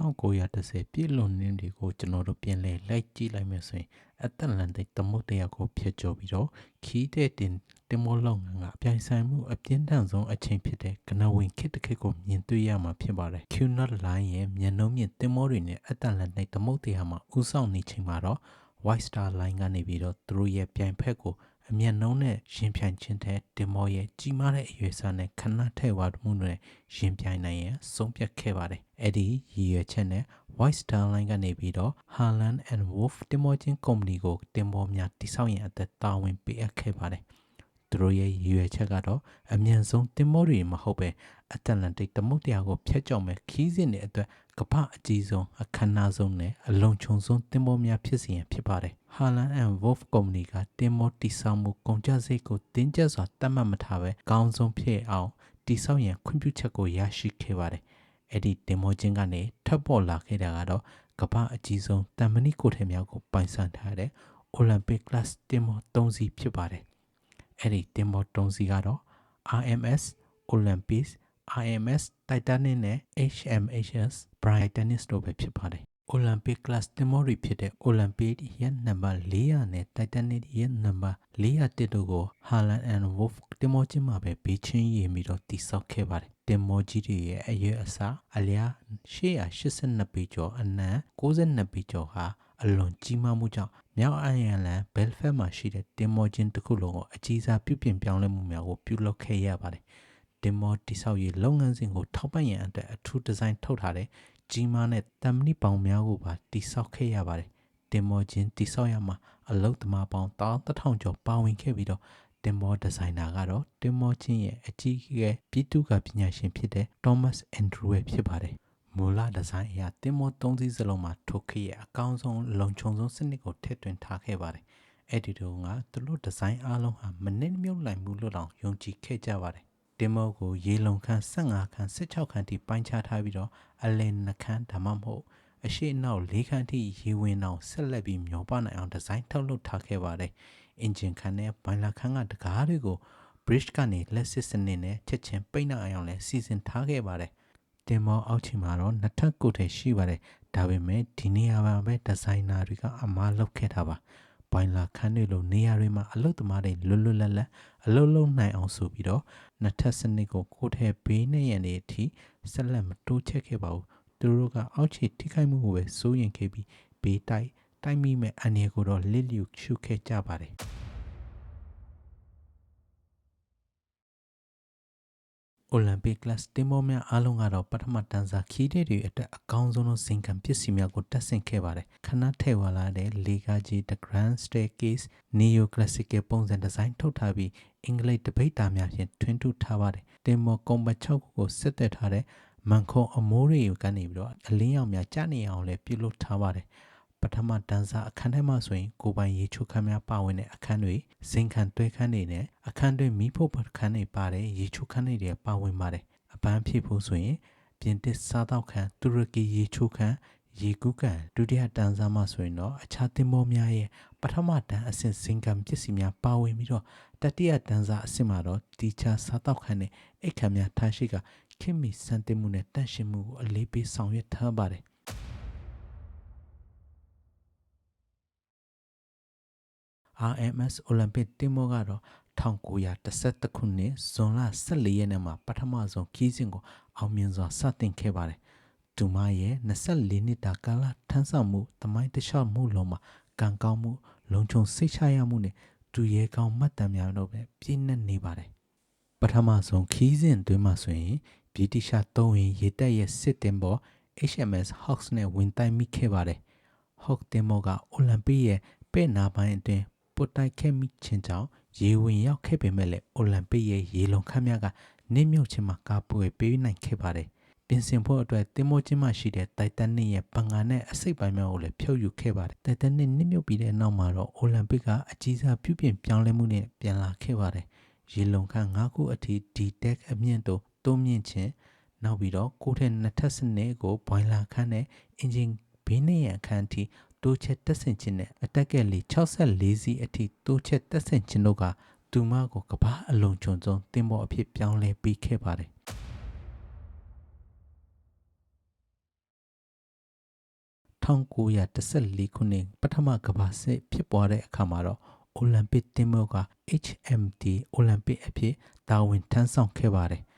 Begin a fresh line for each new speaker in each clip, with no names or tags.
1910ပြည့်လွန်နှစ်တွေကိုကျွန်တော်တို့ပြန်လဲလိုက်ကြည့်လိုက်မယ်ဆိုရင်အတ္တလန်တိတ်သမုတ်တရားကိုဖျက်ကျော်ပြီးတော့ခီးတဲ့တင်တင်မောလောက်ငန်းကအပြိုင်ဆိုင်မှုအပြင်းထန်ဆုံးအချိန်ဖြစ်တဲ့ကနဝင်ခေတ်တစ်ခေတ်ကိုမြင်တွေ့ရမှာဖြစ်ပါတယ် Q-Nut line ရဲ့မျက်နှုံးမြင့်တင်မောတွေနဲ့အတ္တလန်တိတ်သမုတ်တရားမှာဥဆောင်နေချိန်မှာတော့ White Star Line ကနေပြီးတော့သူတို့ရဲ့ပြိုင်ဖက်ကို အမျက်နှုံးနဲ့ရှင်ပြိုင်ခြင်းတဲ့တင်မောရဲ့ကြီးမားတဲ့အရွယ်စားနဲ့ခဏထဲ့ဝါမှုနဲ့ရှင်ပြိုင်နိုင်ရန်ဆုံးဖြတ်ခဲ့ပါတယ်။အဲ့ဒီရည်ရွယ်ချက်နဲ့ White Star Line ကနေပြီးတော့ Harland and Wolff တင်မောချင်းကုမ္ပဏီကိုတင်မောများတိစောက်ရန်အသက်တာဝန်ပေးအပ်ခဲ့ပါတယ်။သူတို့ရဲ့ရည်ရွယ်ချက်ကတော့အမြန်ဆုံးတင်မောတွေမဟုတ်ပဲအတ္တလန်တိတ်သမုဒ္ဒရာကိုဖျက်ကျော်မဲ့ခီးစဉ်တွေအတွက် ကပ္ပအကြီးဆုံးအခမ်းအနားဆုံးနဲ့အလုံခြုံဆုံးတင်မောများဖြစ်စီရင်ဖြစ်ပါတယ်။ Harland and Wolff ကုမ္ပဏီကတင်မောတိဆောက်မှုကုန်ကျစရိတ်ကိုတင်းကျပ်စွာတတ်မှတ်မထားပဲကောင်းဆုံးဖြစ်အောင်တိဆောက်ရန်ခွင့်ပြုချက်ကိုရရှိခဲ့ပါတယ်။အဲ့ဒီတင်မောချင်းကနေထပ်ပေါ်လာခဲ့တာကတော့ကမ္ဘာအကြီးဆုံးတန်မဏိကိုထဲများကိုပိုင်ဆိုင်ထားတဲ့ Olympic class တင်မော၃စီးဖြစ်ပါတယ်။အဲ့ဒီတင်မော၃စီးကတော့ RMS Olympus IMS Titanic နဲ့ HMHS Britannic တို့ပဲဖြစ်ပါတယ်။ Olympic class တင်မောတွေဖြစ်တဲ့ Olympic ရဲ့နံပါတ်400နဲ့ Titanic ရဲ့နံပါတ်401တို့ကို Harland and Wolff တင်မောချင်းမှာပဲဘေးချင်းရည်ပြီးတော့တိစောက်ခဲ့ပါတယ်။တင်မောကြီးတွေရဲ့အရွယ်အစားအလျား882ပေကျော်အနံ62ပေကျော်ဟာအလွန်ကြီးမားမှုကြောင့်မြောက်အိုင်ယာလန်ဘဲလ်ဖက်မှာရှိတဲ့တင်မောချင်းတစ်ခုလုံးကိုအကြီးစားပြုပြင်ပြောင်းလဲမှုများကိုပြုလုပ်ခဲ့ရပါတယ်။ တင်မောတိဆောက်ရေးလုပ်ငန်းစဉ်ကိုထောက်ပံ့ရန်အတွက်အထူးဒီဇိုင်းထုတ်ထားတဲ့ကြီးမားတဲ့တမ်မဏိပေါင်များကိုပါတိဆောက်ခဲ့ရပါတယ်။တင်မောချင်းတိဆောက်ရမှာအလုတ်သမားပေါင်း1000ကျော်ပါဝင်ခဲ့ပြီးတော့တင်မောဒီဇိုင်နာကတော့တင်မောချင်းရဲ့အကြီးအကဲပြည်သူကပညာရှင်ဖြစ်တဲ့ Thomas Andrew ပဲဖြစ်ပါတယ်။မူလဒီဇိုင်းအရတင်မော၃စီးစလုံးမှာထိုခေတ်ရဲ့အကောင်းဆုံးလုံခြုံဆုံးစနစ်ကိုထည့်သွင်းထားခဲ့ပါတယ်။အဲ့ဒီတော့ကသူတို့ဒီဇိုင်းအားလုံးဟာမနစ်မြုပ်နိုင်မှုလို့တောင်ယုံကြည်ခဲ့ကြပါတယ်။ တင်မောကိုရေလုံခန်း15ခန်း16ခန်းထိပိုင်းခြားထားပြီးတော့အလယ်နှခန်းဒါမှမဟုတ်အရှိအနောက်၄ခန်းထိရေဝင်အောင်ဆက်လက်ပြီးမျောပနိုင်အောင်ဒီဇိုင်းထုတ်လုပ်ထားခဲ့ပါတယ်။အင်ဂျင်ခန်းနဲ့ဘိုင်လာခန်းကတကားတွေကို bridge ကနေလက်စစ်စနစ်နဲ့ချက်ချင်းပိတ်နိုင်အောင်လဲစီစဉ်ထားခဲ့ပါတယ်။တင်မောအောက်ခြေမှာတော့နှစ်ထပ်ကိုယ်ထဲရှိပါတယ်။ဒါပေမဲ့ဒီနေရာမှာပဲဒီဇိုင်နာတွေကအမားလုပ်ခဲ့တာပါ။ဘိုင်လာခန်းတွေလိုနေရာတွေမှာအလုပ်သမားတွေလွတ်လွတ်လပ်လပ် အလုပ်လုပ်နိုင်အောင်ဆိုပြီးတော့နှစ်ထပ်စနစ်ကိုကိုယ်ထဲဘေးနဲ့ရန်တွေအထိဆက်လက်မတိုးချက်ခဲ့ပါဘူး။သူတို့ကအောက်ခြေထိခိုက်မှုကိုပဲစိုးရင်ခဲ့ပြီးဘေးတိုက်တိုက်မိမဲ့အနေကိုတော့လစ်လျူရှုခဲ့ကြပါတယ်။ Olympic class တင်မောများအားလုံးကတော့ပထမတန်းစားခီးတဲ့တွေအတွက်အကောင်းဆုံးသောဇင်ခံပစ္စည်းများကိုတက်ဆင်ခဲ့ပါတယ်ခဏထဲ့ဝလာတဲ့လေကားကြီး The Grand Staircase Neo Classical ပုံစံဒီဇိုင်းထုတ်ထားပြီးအင်္ဂလိပ်တပိတ်တာများဖြင့်ထွင်းထူထားပါတယ်တင်မောကုံပတ်6ခုကိုဆက်သက်ထားတဲ့မန်ခုံအမိုးတွေကနေပြီးတော့အလင်းရောင်များကျနေအောင်လည်းပြုလုပ်ထားပါတယ် ပထမတန်းစားအခန်းထဲမှာဆိုရင်ကိုပိုင်ရေချိုခန်းများပါဝင်တဲ့အခန်းတွေဇင်ခံတွဲခန်းတွေနဲ့အခန်းတွဲမီးဖို့ခန်းတွေပါတဲ့ရေချိုခန်းတွေပါဝင်ပါတယ်အပန်းဖြည့်ဖို့ဆိုရင်ပြင်သစ်စားတောက်ခန်းတူရကီရေချိုခန်းရေကူးကန်ဒုတိယတန်းစားမှဆိုရင်တော့အခြားသင်္ဘောများရဲ့ပထမတန်းအဆင့်ဇင်ခံပစ္စည်းများပါဝင်ပြီးတော့တတိယတန်းစားအဆင့်မှာတော့တီချာစားတောက်ခန်းနဲ့အိတ်ခမ်းများထားရှိကခင်မီစံတင်မှုနဲ့တန့်ရှင်းမှုကိုအလေးပေးဆောင်ရွက်ထားပါတယ် RMS Olympic တင်မောကတော့1912ခုနှစ်ဇွန်လ14ရက်နေ့မှာပထမဆုံးခီးစဉ်ကိုအောင်မြင်စွာစတင်ခဲ့ပါတယ်။ဒူမာရဲ့24နှစ်တာကာလထမ်းဆောင်မှုတမိုင်းတခြားမှုလုံးမှာကံကောင်းမှုလုံခြုံစိတ်ချရမှုနဲ့ဒူရဲကောင်းမှတ်တမ်းများတို့ပဲပြည့်နှက်နေပါတယ်။ပထမဆုံးခီးစဉ်အတွင်းမှာဆိုရင်ဗြိတိရှသုံးရင်ရေတပ်ရဲ့စစ်တင်ပေါ် HMS Hawks နဲ့ဝင်တိုက်မိခဲ့ပါတယ်။ Hawk တင်မောကအိုလံပစ်ရဲ့ပဲ့နာပိုင်းအတွင်း ပုတ်တိုက်ခဲ့မိခြင်းကြောင့်ရေဝင်ရောက်ခဲ့ပေမဲ့လည်းအိုလံပစ်ရဲ့ရေလုံခမ်းများကနစ်မြုပ်ခြင်းမှာကာပွေပေးနိုင်ခဲ့ပါတယ်။ပြင်ဆင်ဖို့အတွက်တင်မိုးချင်းမှရှိတဲ့တိုက်တန်နစ်ရဲ့ပန်ငါနဲ့အစိတ်ပိုင်းများကိုလည်းဖြုတ်ယူခဲ့ပါတယ်။တိုက်တန်နစ်နစ်မြုပ်ပြီးတဲ့နောက်မှာတော့အိုလံပစ်ကအကြီးစားပြုပြင်ပြောင်းလဲမှုနဲ့ပြန်လာခဲ့ပါတယ်။ရေလုံခမ်း၅ခုအထိ D-Tech အမြင့်တို့တိုးမြင့်ခြင်းနောက်ပြီးတော့ကိုထက်နှစ်ထပ်စနစ်ကိုဘွိုင်လာခန်းနဲ့အင်ဂျင်ဘေးနဲ့ရန်ခန်းအထိ တိုးချက်တက်ဆင်ခြင်းနဲ့အတက်ကက်လီ64စီးအထိတိုးချက်တက်ဆင်ခြင်းတို့ကသူမကိုကဘာအလုံးချုံဆုံးတင်ပေါ်အဖြစ်ပြောင်းလဲပေးခဲ့ပါတယ်1914ခုနှစ်ပထမကမ္ဘာစစ်ဖြစ်ပွားတဲ့အခါမှာတော့အိုလံပစ်တင်မောက HMT အိုလံပစ်အဖြစ်တာဝန်ထမ်းဆောင်ခဲ့ပါတယ်။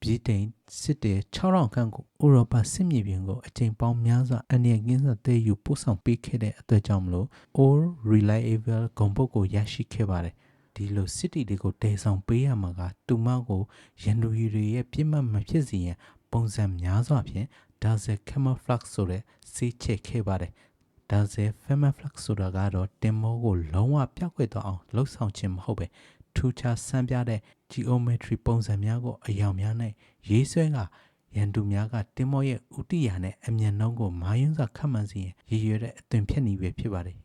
ပြည်တိန်စစ်တေ6000ခန့်ကိုဥရောပစစ်မြေပြင်ကိုအကြိမ်ပေါင်းများစွာအနေနဲ့ကင်းစွာတည်ယူပို့ဆောင်ပေးခဲ့တဲ့အတွက်ကြောင့်မလို့ all reliable ဂုံပုတ်ကိုရရှိခဲ့ပါတယ်။ဒီလိုစစ်တီတွေကိုတည်ဆောင်ပေးရမှာကတူမကိုရန်သူရီတွေရဲ့ပြစ်မှတ်မဖြစ်စေရန်ပုံစံများစွာဖြင့် dazzle camouflage ဆိုတဲ့စေးချက်ခဲ့ပါတယ်။ dazzle camouflage ဆိုတာကတော့တင်မောကိုလုံးဝပြောက်ွယ်သွားအောင်လှုပ်ဆောင်ခြင်းမဟုတ်ပဲ ထူးခြားဆန်းပြတဲ့ geometry ပုံစံများကိုအယောင်များနဲ့ရေးဆွဲကရန်သူများကတင်မောရဲ့ဥတီယာနဲ့အမြန်နှုံးကိုမာယွန်းစွာခတ်မှန်းစီရင်ရည်ရွယ်တဲ့အသွင်ဖြတ်နည်းပဲဖြစ်ပါတယ်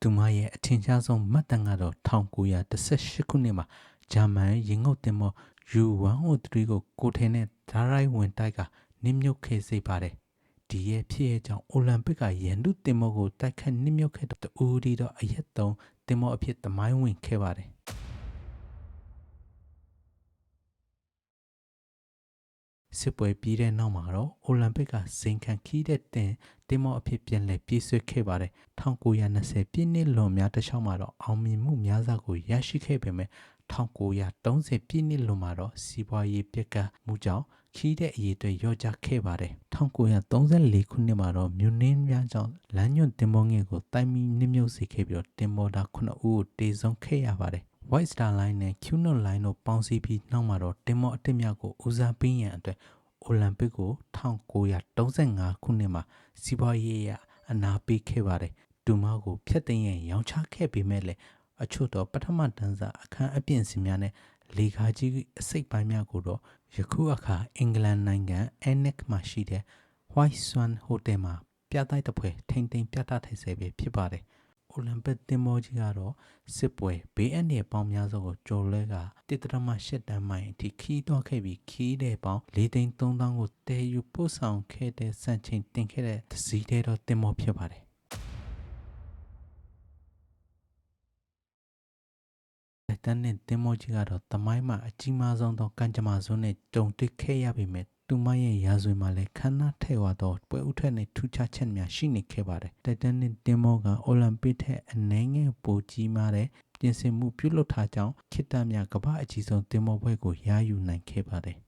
သူမရဲ့အထင်ရှားဆုံးမှတ်တမ်းကတော့1918ခုနှစ်မှာဂျာမန်ရင်ငုတ်တင်မော U103 ကိုကိုထဲနဲ့ဓာတ်ရိုက်ဝင်တိုက်ကနစ်မြုပ်ခဲ့စေပါတယ် ဒီရဲ့ဖြစ်ရဲ့ကြောင့်အိုလံပစ်ကရန်သူတင်မောကိုတိုက်ခတ်နစ်မြုပ်ခဲ့တဲ့တူဒီတော့အရက်သုံးတင်မောအဖြစ်သမိုင်းဝင်ခဲ့ပါတယ်စစ်ပွဲပြီးတဲ့နောက်မှာတော့အိုလံပစ်ကဇင်ခံခီးတဲ့တင်တင်မောအဖြစ်ပြန်လည်ပြည့်စွတ်ခဲ့ပါတယ်1920ပြည့်နှစ်လွန်များတစ်လျှောက်မှာတော့အောင်မြင်မှုများစွာကိုရရှိခဲ့ပေမဲ့ 1930ပြည့်နှစ်လွန်မှာတော့စီးပွားရေးပြက်ကမှုကြောင့်ခီးတဲ့အရေးတွေရော့ကျခဲ့ပါတယ်1934ခုနှစ်မှာတော့မြူနင်းများကြောင့်လမ်းညွန့်တင်မောငယ်ကိုတိုင်မီနှိမ့်မြုပ်စေခဲ့ပြီးတော့တင်မောတာ9ဦးကိုတေဆုံးခဲ့ရပါတယ် White Star Line နဲ့ Cunard Line တို့ပေါင်းစည်းပြီးနောက်မှာတော့တင်မောအတစ်မြောက်ကိုဦးစားပေးရန်အတွက်အိုလံပစ်ကို1935ခုနှစ်မှာစီးပွားရေးအရအနာပေးခဲ့ပါတယ်။ဒူမာကိုဖျက်သိမ်းရန်ရောင်းချခဲ့ပေမဲ့လည်း အချို့သောပထမတန်းစာအခန်းအပြင်စင်များနဲ့လေကားကြီးအစိတ်ပိုင်းများကိုတော့ယခုအခါအင်္ဂလန်နိုင်ငံ Annex မှာရှိတဲ့ White Swan Hotel မှာပြသတဲ့ပွဲထိမ့်သိမ်းပြသထိုင်ဆဲပဲဖြစ်ပါတယ်။အိုလံပစ်တင်မောကြီးကတော့စစ်ပွဲဘေးအန္တရာယ်ပေါင်းများစွာကိုကြော်လဲကတစ်တရမရှစ်တန်းမိုင်အထိခီးတော့ခဲ့ပြီးခီးတဲ့ပေါင်း၄သိန်း၃000ကိုတည်ယူပို့ဆောင်ခဲ့တဲ့စံချိန်တင်ခဲ့တဲ့သစည်းတဲ့တော့တင်မောဖြစ်ပါတယ် တန်းနဲ့တင်မောကြီးကတော့တမိုင်းမှာအကြီးမားဆုံးသောကံကြမ္မာစွန်းနဲ့ကြုံတွေ့ခဲ့ရပေမဲ့သူမရဲ့ရာဇဝင်မှာလည်းခန္ဓာထဲဝါသောပွဲဥထွက်နဲ့ထူးခြားချက်များရှိနေခဲ့ပါတယ်။တိုက်တန်နဲ့တင်မောကအိုလံပစ်ထက်အနည်းငယ်ပိုကြီးမားတဲ့ပြင်ဆင်မှုပြုလုပ်ထားကြောင်းခေတ္တများကမ္ဘာအကြီးဆုံးတင်မောပွဲကိုရယူနိုင်ခဲ့ပါတယ်။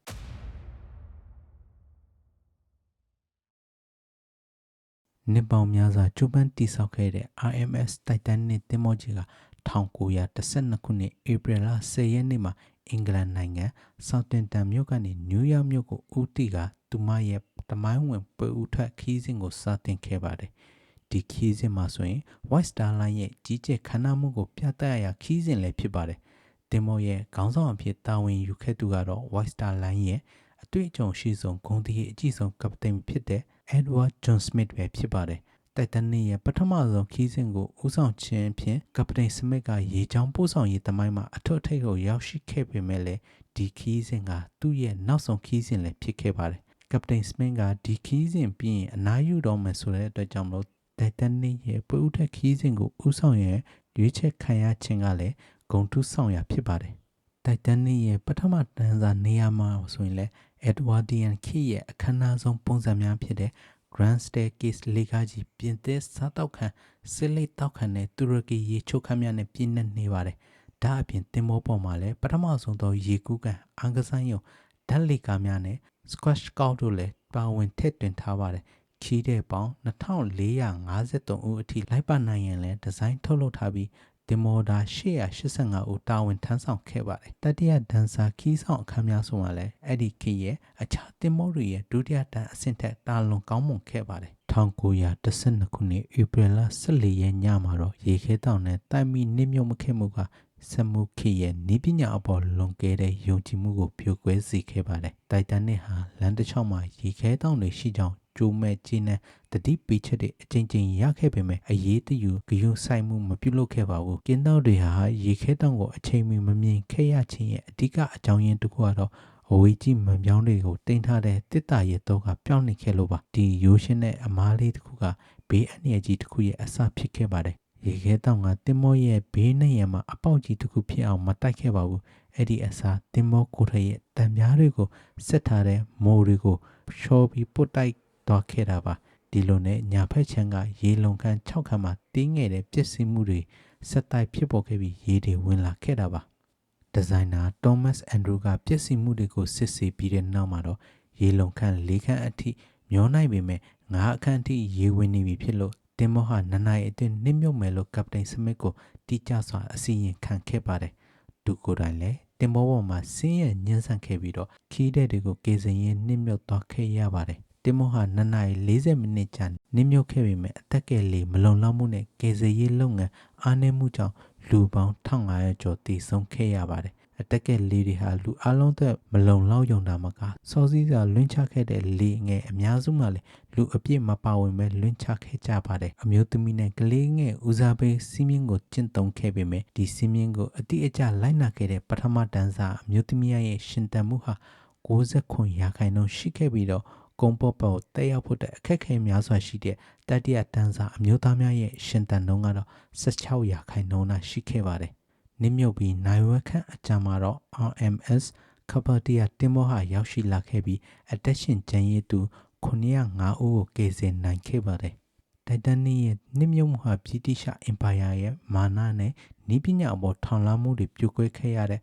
နှစ်ပေါင်းများစွာကျူပန်းတိဆောက်ခဲ့တဲ့ RMS Titanic တင်မောကြီးက 1912ခုနှစ်ဧပြီလ10ရက်နေ့မှာအင်္ဂလန်နိုင်ငံဆောက်တင်တန်မြို့ကနေနယူးယောက်မြို့ကိုဦးတည်ကသူမရဲ့တမိုင်းဝင်ပွဲဦးထွက်ခီးစဉ်ကိုစတင်ခဲ့ပါတယ်။ဒီခီးစဉ်မှာဆိုရင် White Star Line ရဲ့ကြီးကျယ်ခမ်းနားမှုကိုပြသရခီးစဉ်လည်းဖြစ်ပါတယ်။တင်မောရဲ့ခေါင်းဆောင်အဖြစ်တာဝန်ယူခဲ့သူကတော့ White Star Line ရဲ့အတွေ့အကြုံရှိဆုံးဂုဏ်သရေအကြီးဆုံးကပတိန်ဖြစ်တဲ့ Edward John Smith ပဲဖြစ်ပါတယ်။ တိုက်တန်နီရဲ့ပထမဆုံးခီးစဉ်ကိုဦးဆောင်ခြင်းဖြင့်ကပတိန်စမစ်ကရေချောင်းပို့ဆောင်ရေးတမိုင်းမှာအထွတ်အထိပ်ကိုရောက်ရှိခဲ့ပေမဲ့လည်းဒီခီးစဉ်ကသူ့ရဲ့နောက်ဆုံးခီးစဉ်လည်းဖြစ်ခဲ့ပါတယ်ကပတိန်စမစ်ကဒီခီးစဉ်ပြီးရင်အနားယူတော့မယ်ဆိုတဲ့အတွက်ကြောင့်မလို့တိုက်တန်နီရဲ့ပွေဦးထက်ခီးစဉ်ကိုဦးဆောင်ရန်ရွေးချယ်ခံရခြင်းကလည်းဂုံတူးဆောင်ရဖြစ်ပါတယ်တိုက်တန်နီရဲ့ပထမတန်းစာနေရာမှာဆိုရင်လည်း Edwardian ခေတ်ရဲ့အခမ်းအနားဆုံးပုံစံများဖြစ်တဲ့ Grand Staircase လေကားကြီးပြင်သစ်စားတောက်ခံစစ်လိတ်တောက်ခံတဲ့တူရကီရေချိုးခမ်းများနဲ့ပြည့်နှက်နေပါတယ်။ဒါအပြင်တင်မောပေါ်မှာလည်းပထမဆုံးသောရေကူးကန်အန်ကဆိုင်ယုံဓာတ်လေကားများနဲ့ squash court တို့လည်းပါဝင်ထည့်သွင်းထားပါတယ်။ခီးတဲ့ပေါင်း2453ဦးအထိလိုက်ပါနိုင်ရင်လည်းဒီဇိုင်းထုတ်လုပ်ထားပြီး တင်မော်ဒါ885ဦးတာဝန်ထမ်းဆောင်ခဲ့ပါတယ်တတိယဒန်ဆာခီးဆောင်အခမ်းများဆိုမှလည်းအဲ့ဒီခေတ်ရဲ့အခြားတင်မော်တွေရဲ့ဒုတိယတန်းအဆင့်ထက်တာလွန်ကောင်းမွန်ခဲ့ပါတယ်1912ခုနှစ်ဧပြီလ14ရက်ညမှာတော့ရေခဲတောင်နဲ့တိုင်မီနစ်မြုပ်မခဲ့မှုကစမှုခေရဲ့နီးပညာအပေါ်လွန်ကဲတဲ့ယုံကြည်မှုကိုပြိုကွဲစေခဲ့ပါတယ်။တိုက်တန်နစ်ဟာလမ်းတစ်လျှောက်မှာရေခဲတောင်တွေရှိကြောင်း ကျိုးမဲ့ကြီးနဲ့တတိပိချက်တွေအကြိမ်ကြိမ်ရခဲ့ပေမဲ့အရေးတယူဂယုဆိုင်မှုမပြုလုပ်ခဲ့ပါဘူး။ကင်းတောက်တွေဟာရေခဲတောင်ကိုအချိန်မီမမြင်ခဲ့ရခြင်းရဲ့အဓိကအကြောင်းရင်းတစ်ခုကတော့အဝေးကြီးမပြောင်းတွေကိုတင်ထားတဲ့တစ်တာရဲ့တော့ကပြောင်းနေခဲ့လို့ပါဒီရိုးရှင်းတဲ့အမားလေးတစ်ခုကဘေးအန္တရာယ်ကြီးတစ်ခုရဲ့အစဖြစ်ခဲ့ပါတယ်ရေခဲတောင်ကတင်မောရဲ့ဘေးနဲ့ရံမှာအပေါက်ကြီးတစ်ခုဖြစ်အောင်မတိုက်ခဲ့ပါဘူးအဲ့ဒီအစားတင်မောကိုထရဲ့တံပြားတွေကိုဆက်ထားတဲ့မိုးတွေကိုရှော်ပြီးပုတ်တိုက် သွားခဲ့တာပါဒီလိုနဲ့ညာဖက်ချမ်းကရေလုံခန်း6ခန်းမှာတင်းငယ်တဲ့ပစ္စည်းမှုတွေဆက်တိုက်ဖြစ်ပေါ်ခဲ့ပြီးရေတွေဝင်လာခဲ့တာပါဒီဇိုင်နာတောမတ်အန်ဒရူကပစ္စည်းမှုတွေကိုစစ်ဆေးပြီးတဲ့နောက်မှာတော့ရေလုံခန်း၄ခန်းအထိမျောနိုင်ပေမဲ့ငါးအခန်းအထိရေဝင်နေပြီဖြစ်လို့တင်မောဟာနနိုင်အတွင်းနစ်မြုပ်မယ်လို့ကပတိန်စမစ်ကိုတိကျစွာအစီရင်ခံခဲ့ပါတယ်။သူကိုယ်တိုင်လည်းတင်မောပေါ်မှာဆင်းရဲညှဉ်းဆန်ခဲ့ပြီးတော့ခီးတဲ့တွေကိုကေစင်ရင်နစ်မြုပ်သွားခဲ့ရပါတယ်။ တင်မောဟာနနိုင်40မိနစ်ကြာနစ်မြုပ်ခဲ့ပေမဲ့အသက်ကယ်လေးမလုံလောက်မှုနဲ့ကေစရေးလုပ်ငန်းအားနည်းမှုကြောင့်လူပေါင်း1500ကျော်တည်ဆုံးခဲ့ရပါတယ်အတက်ကက်လေးတွေဟာလူအလုံးသက်မလုံလောက်ယုံတာမကစောစည်းစွာလွင့်ချခဲ့တဲ့လေငယ်အများစုမှလည်းလူအပြည့်မပါဝင်ပဲလွင့်ချခဲ့ကြပါတယ်အမျိုးသမီးနဲ့ကလေးငယ်ဦးစားပေးစီးမြင့်ကိုကျင့်သုံးခဲ့ပေမဲ့ဒီစီးမြင့်ကိုအတိအကျလိုက်နာခဲ့တဲ့ပထမတန်းစာအမျိုးသမီးရဲ့ရှင်တန်မှုဟာ69ရာခိုင်နှုန်းရှိခဲ့ပြီးတော့ ကုံပေါ်ပေါ်တက်ရောက်ဖို့တဲ့အခက်အခဲများစွာရှိတဲ့တတိယတန်းစာအမျိုးသားများရဲ့ရှင်တန်နှုန်းကတော့16ရာခိုင်နှုန်းသာရှိခဲ့ပါတယ်နစ်မြုပ်ပြီးနိုင်ဝက်ခန့်အကြံမှာတော့ RMS ကပ္ပတီယာတင်မောဟာရောက်ရှိလာခဲ့ပြီးအသက်ရှင်ကျန်ရည်သူ905ဦးကိုကယ်ဆယ်နိုင်ခဲ့ပါတယ်။တိုင်တန်နီရဲ့နစ်မြုပ်မှုဟာဗြိတိရှအင်ပါယာရဲ့မာနနဲ့နီးပညာအပေါ်ထောင်လွှမ်းမှုတွေပြုတ်ကွဲခဲ့ရတဲ့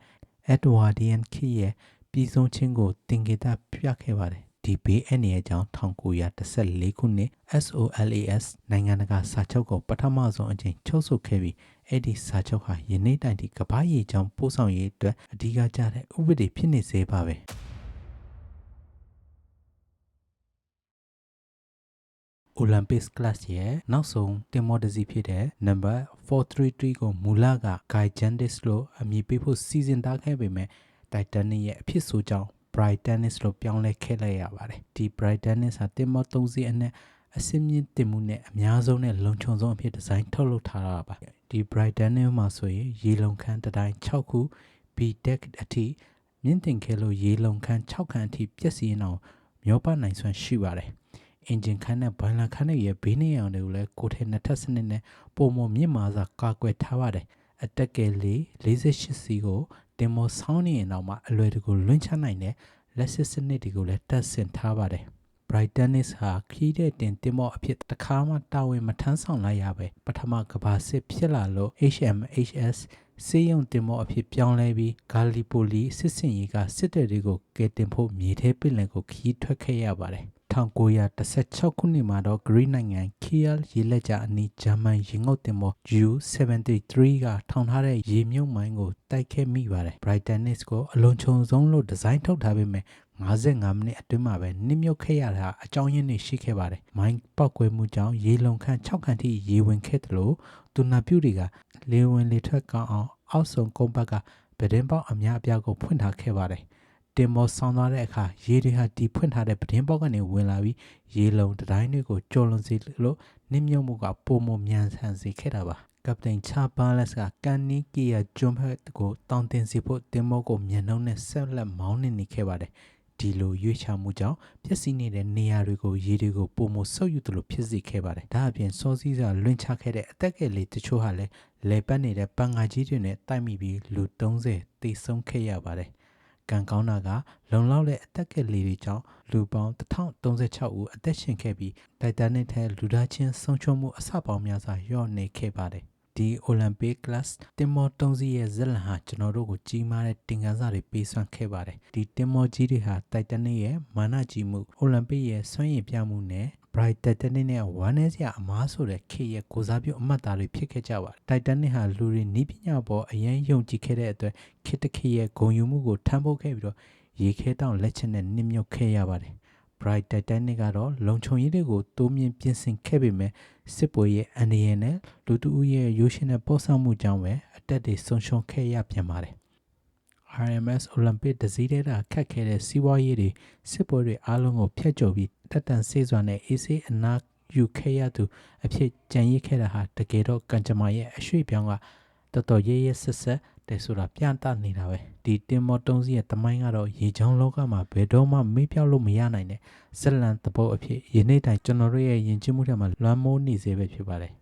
Edwardian ခေတ်ရဲ့ပြည်ဆုံးခြင်းကိုတင်ကေတာပြခဲ့ပါတယ် ဒီဘေးအန္တရာယ်ကြောင့်1914ခုနှစ် SOLAS နိုင်ငံတကာစာချုပ်ကိုပထမဆုံးအကြိမ်ချုပ်ဆိုခဲ့ပြီးအဲ့ဒီစာချုပ်ဟာယနေ့တိုင်ထိကမ္ဘာရေးကြောင်းပို့ဆောင်ရေးအတွက်အဓိကကျတဲ့ဥပဒေဖြစ်နေစေပါပဲ။ Olympics class ရဲ့နောက်ဆုံးတင်မောတစီဖြစ်တဲ့ number 433ကိုမူလက Gigantes လို့အမည်ပေးဖို့စီစဉ်ထားခဲ့ပေမဲ့ Titanic ရဲ့အဖြစ်ဆိုကြောင့် Brightonnis လို့ပြောင်းလဲခဲ့လိုက်ရပါတယ်ဒီ Brightonnis ဟာတင်မော3စီးအနက်အစင်းမြင့်တင်မှုနဲ့အများဆုံးနဲ့လုံခြုံဆုံးအဖြစ်ဒီဇိုင်းထုတ်လုပ်ထားတာပါဒီ Brightonnis မှာဆိုရင်ရေလုံခန်းတတိုင်း6ခု B deck အထိမြင့်တင်ခဲ့လို့ရေလုံခန်း6ခန်းအထိပြည့်စည်အောင်မျောပနိုင်စွမ်းရှိပါတယ်အင်ဂျင်ခန်းနဲ့ဘိုင်လာခန်းရဲ့ဘေးနေအောင်တွေကိုလည်းကိုထဲနှစ်ထပ်စနစ်နဲ့ပုံမမြင့်မာစွာကာကွယ်ထားပါတယ်အတက်ကယ်လေး48စီကို တင်မောဆောင်းနေရင်တော့မှအလွယ်တကူလွင့်ချနိုင်တဲ့လက်စစ်စနစ်တွေကိုလည်းတက်ဆင်ထားပါတယ်။ Brightonnis ဟာခီးတဲ့တင်တင်မော့အဖြစ်တခါမှတာဝန်မထမ်းဆောင်လိုက်ရပဲပထမကဘာစစ်ဖြစ်လာလို့ HMHS စေယုံတင်မော့အဖြစ်ပြောင်းလဲပြီးဂါလီပိုလီစစ်စင်ရေးကစစ်တပ်တွေကိုကယ်တင်ဖို့မြေထဲပင်လယ်ကိုခီးထွက်ခဲ့ရပါတယ်။ 1916ခုနှစ်မှာတော့ဂရိနိုင်ငံခီယယ်ရေလက်ကြားအနီးဂျာမန်ရေငုပ်တင်ပေါ် U73 ကထောင်ထားတဲ့ရေမြုပ်မိုင်းကိုတိုက်ခဲ့မိပါတယ်။ Brightonnis ကိုအလွန်ခြုံဆုံးလို့ဒီဇိုင်းထုတ်ထားပေမဲ့55မိနစ်အတွင်းမှာပဲနစ်မြုပ်ခဲ့ရတာအကြောင်းရင်းတွေရှိခဲ့ပါတယ်။မိုင်းပောက်ကွဲမှုကြောင့်ရေလုံခန့်6ခန့်ထိရေဝင်ခဲ့တယ်လို့သူနာပြုတွေကလေဝင်လေထွက်ကောင်းအောင်အောက်ဆုံးကုန်းဘက်ကဗဒင်းပေါက်အများအပြားကိုဖွင့်ထားခဲ့ပါတယ်။ တင်မောဆောင်းသွားတဲ့အခါရေတွေဟာတီဖွင့်ထားတဲ့ပတင်းပေါက်ကနေဝင်လာပြီးရေလုံတတိုင်းတွေကိုကျော်လွန်စေလို့နစ်မြုပ်မှုကပုံမမြန်ဆန်စေခဲ့တာပါကပတိန်ချာဘာလက်ကကန်နီကီယာဂျွန်ဖက်ကိုတောင်းတင်စီဖို့တင်မောကိုမြန်နှုံးနဲ့ဆက်လက်မောင်းနေနေခဲ့ပါတယ်ဒီလိုရွေးချမှုကြောင့်ပျက်စီးနေတဲ့နေရာတွေကိုရေတွေကိုပုံမဆုပ်ယူသလိုဖြစ်စေခဲ့ပါတယ်။ဒါအပြင်စောစည်းစွာလွင့်ချခဲ့တဲ့အသက်ကယ်လေးတချို့ဟာလည်းလေပတ်နေတဲ့ပန်ငါကြီးတွေနဲ့တိုက်မိပြီးလူ30တိဆုံးခဲ့ရပါတယ် ကံကောင်းတာကလုံလောက်တဲ့အသက်ကလေးတွေကြောင့်လူပေါင်း1036ဦးအသက်ရှင်ခဲ့ပြီးတိုက်တန်နစ်ထဲလူသားချင်းဆုံးရှုံးမှုအဆပေါင်းများစွာလျော့နေခဲ့ပါတယ်ဒီ Olympic class တင်မောတုံးစီရဲ့ဇက်လန်ဟာကျွန်တော်တို့ကိုကြီးမားတဲ့တင်ကန်းစာတွေပေးစွမ်းခဲ့ပါတယ်ဒီတင်မောကြီးတွေဟာတိုက်တန်နစ်ရဲ့မာနကြီးမှု Olympic ရဲ့စွမ်းရည်ပြမှုနဲ့ Bright Titanic နဲ့ဝမ်းနည်းစရာအမားဆိုတဲ့ခေရဲ့ကိုစားပြုအမှတ်သားတွေဖြစ်ခဲ့ကြပါတယ်။ Titanic ဟာလူတွေနီးပညာပေါ်အရင်ယုံကြည်ခဲ့တဲ့အတွက်ခေတ္တခေရဲ့ဂုံယူမှုကိုထမ်းဖို့ခဲ့ပြီးတော့ရေခဲတောင်လက်ချက်နဲ့နစ်မြုပ်ခဲ့ရပါတယ်။ Bright Titanic ကတော့လုံခြုံရေးတွေကိုတိုးမြင့်ပြင်ဆင်ခဲ့ပေမဲ့စစ်ပွဲရဲ့အန္တရာယ်နဲ့လူတဦးရဲ့ရိုးရှင်းတဲ့ပေါ်ဆောင်မှုကြောင့်ပဲအသက်တွေဆုံးရှုံးခဲ့ရပြန်ပါတယ်။ RMS Olympic တစည်းတဲ့တာခတ်ခဲ့တဲ့စီးပွားရေးတွေစစ်ပွဲတွေအားလုံးကိုဖျက်ကျော်ပြီးတက်တန်ဆေးစွာနဲ့အေးဆေးအနာယူခဲ့ရသူအဖြစ်ကြံရည်ခဲ့တာဟာတကယ်တော့ကံကြမ္မာရဲ့အရွှေ့ပြောင်းကတော်တော်ရဲရဲဆက်ဆက်တယ်ဆိုတာပြသနေတာပဲဒီတင်မောတုံးစီရဲ့တမိုင်းကတော့ရေချောင်းလောကမှာဘယ်တော့မှမေ့ပြောက်လို့မရနိုင်တဲ့ဇက်လန်သဘောအဖြစ်ယနေ့တိုင်ကျွန်တော်တို့ရဲ့ယဉ်ကျေးမှုထဲမှာလွှမ်းမိုးနေစေပဲဖြစ်ပါတယ်